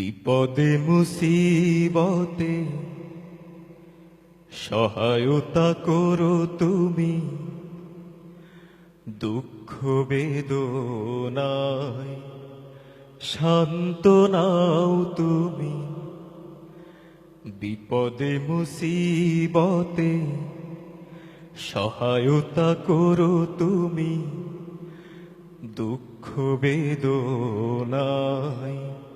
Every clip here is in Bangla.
বিপদে, মুসিবতে সহায়তা করো তুমি। দুঃখ, বেদনায় শান্ত নাও তুমি। বিপদে, মুসিবতে সহায়তা করো তুমি। দুঃখ, বেদনায়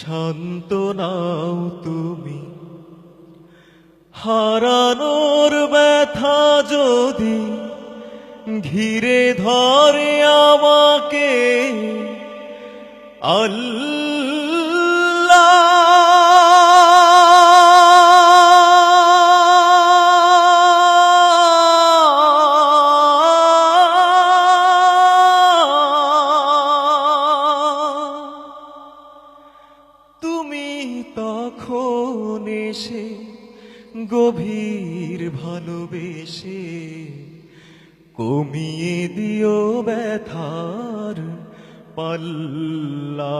শান্ত নাও তুমি। হারানোর ব্যথা যদি ঘিরে ধরে আমাকে আল্লাহ তখন এসে গভীর ভালোবেসে কমিয়ে দিও ব্যথার পাল্লা।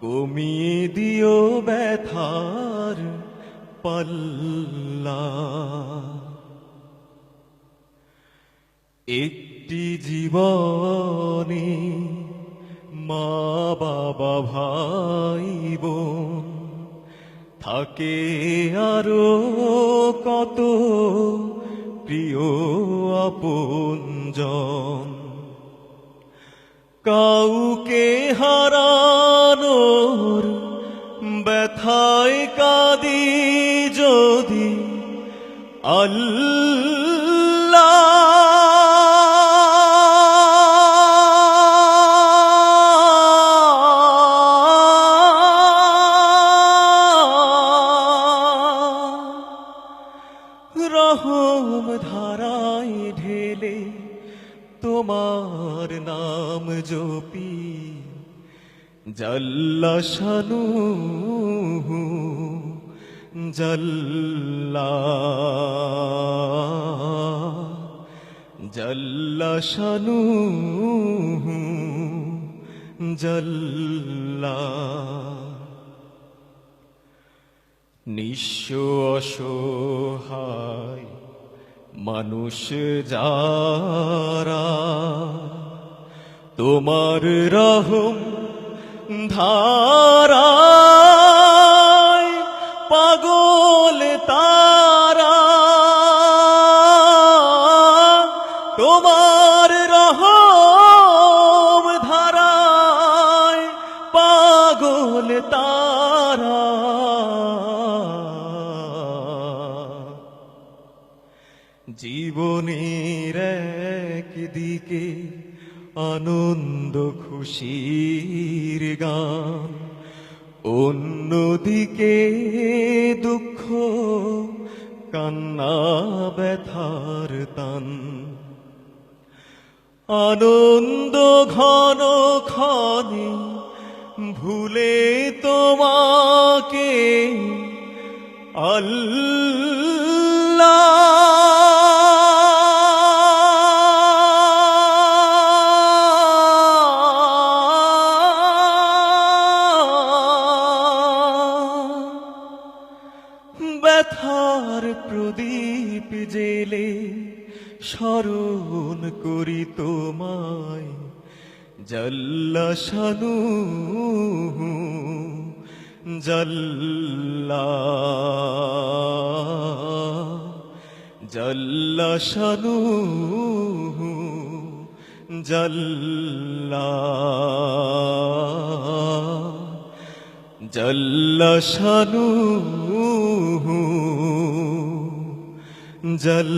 কমিয়ে দিও ব্যথার পাল্লা। একটি জীবনে মা বাবা ভাই বোন থাকে আরও কত প্রিয় আপনজন। কাউকে হারানোর ব্যথায় কাদি যদি আল্লাহ তোমার নাম জপি জল্লা শানু জল্লা জল্লা শানু জল্লা। নিঃস্ব অসহায় মানুষ যারা তোমার রহম ধারা পাগল তারা তোমার রহম ধারায় পাগল তারা জীবনের একদিকে আনন্দ খুশির গান, অন্যদিকে দুঃখ, কান্না, ব্যথার তান। আনন্দ ঘন ক্ষণে ভুলে তোমাকে আল্লাহ ব্যথার প্রদীপ জেলে স্মরণ করি তোমায়। জল্লা শানু জল্লা। জল্লা শানু জল্লা। জল্লা जल